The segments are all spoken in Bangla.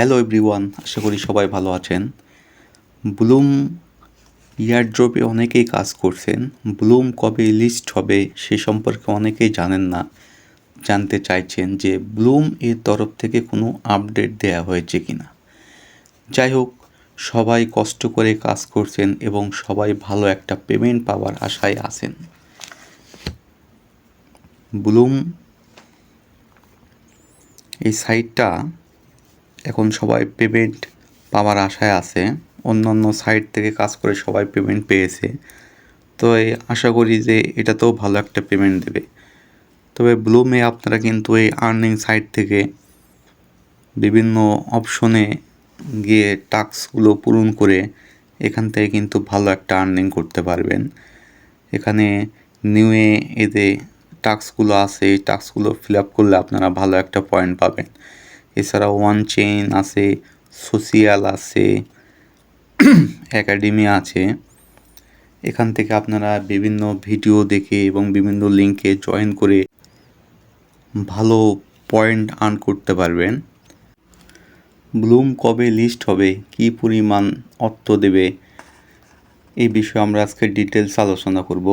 হ্যালো এভরিওয়ান আশা করি সবাই ভালো আছেন। ব্লুম ইয়ারড্রপে অনেকেই কাজ করছেন। ব্লুম কবে লিস্ট হবে সে সম্পর্কে অনেকেই জানেন না। জানতে চাইছেন যে ব্লুম এর তরফ থেকে কোনো আপডেট দেয়া হয়েছে কি না যাই হোক, সবাই কষ্ট করে কাজ করছেন এবং সবাই ভালো একটা পেমেন্ট পাওয়ার আশায় আছেন। ব্লুম এই সাইটটা এখন সবাই পেমেন্ট পাওয়ার আশায় আছে। অন্যান্য সাইট থেকে কাজ করে সবাই পেমেন্ট পেয়েছে। তো এই আশা করি যে এটাতেও ভালো একটা পেমেন্ট দেবে। তবে ব্লুমে আপনারা কিন্তু এই আর্নিং সাইট থেকে বিভিন্ন অপশনে গিয়ে টাস্কগুলো পূরণ করে এখান থেকে কিন্তু ভালো একটা আর্নিং করতে পারবেন। এখানে নিউয়ে এতে টাস্কগুলো আছে, এই টাস্কগুলো ফিল আপ করলে আপনারা ভালো একটা পয়েন্ট পাবেন। এছাড়া ওয়ান চেইন আছে, সোশিয়াল আছে, একাডেমি আছে। এখান থেকে আপনারা বিভিন্ন ভিডিও দেখে এবং বিভিন্ন লিঙ্কে জয়েন করে ভালো পয়েন্ট আর্ন করতে পারবেন। ব্লুম কবে লিস্ট হবে? কি পরিমাণ অর্থ দেবে? এই বিষয়ে আমরা আজকে ডিটেলস আলোচনা করব।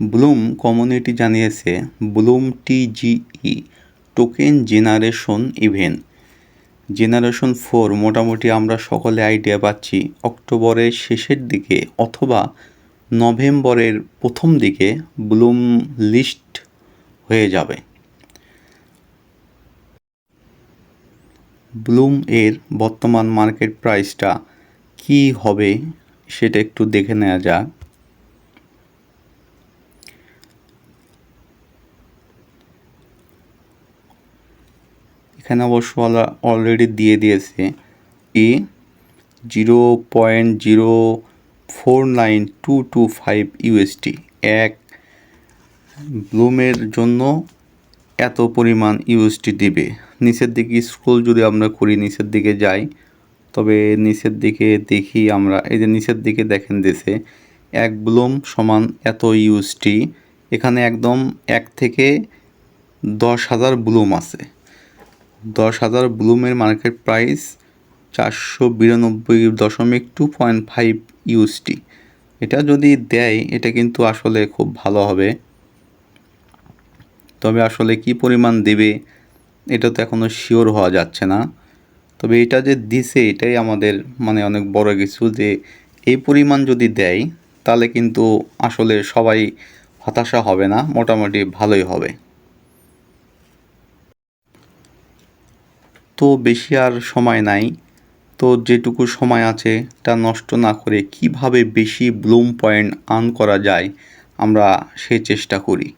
ব্লুম কমিউনিটি জানিয়েছে, Bloom TGE token generation event generation four মোটামুটি আমরা সকলে আইডিয়া পাচ্ছি অক্টোবরের শেষের দিকে অথবা নভেম্বরের প্রথম দিকে ব্লুম লিস্ট হয়ে যাবে। ব্লুম এর বর্তমান মার্কেট প্রাইসটা কি হবে সেটা একটু দেখে নেওয়া যাক। এখানে অবশ্য অলরেডি দিয়ে দিয়েছে। ই zero point zero four nine two two five UST এক ব্লুমের জন্য এত পরিমাণ ইউএসটি দিবে। নিচের দিকে স্ক্রোল যদি আমরা করি, নিচের দিকে যাই, তবে নিচের দিকে দেখি আমরা, এই যে নিচের দিকে দেখেন দেশে এক ব্লুম সমান এত ইউএসটি এখানে একদম এক থেকে দশ হাজার ব্লুম আছে। দশ হাজার ব্লুমের মার্কেট প্রাইস চারশো বিরানব্বই দশমিক টু পয়েন্ট ফাইভ ইউএসটি এটা যদি দেয়, এটা কিন্তু আসলে খুব ভালো হবে। তবে আসলে কি পরিমাণ দেবে, এটা তো এখনও শিওর হওয়া যাচ্ছে না। তবে এটা যে দিছে, এটাই আমাদের মানে অনেক বড় কিছু যে এই পরিমাণ যদি দেয়, তাহলে কিন্তু আসলে সবাই হতাশা হবে না, মোটামুটি ভালোই হবে। তো বেশি আর সময় নাই। তো যেটুকু সময় আছে, তা নষ্ট না করে কীভাবে বেশি ব্লুম পয়েন্ট আর্ন করা যায়, আমরা সে চেষ্টা করি।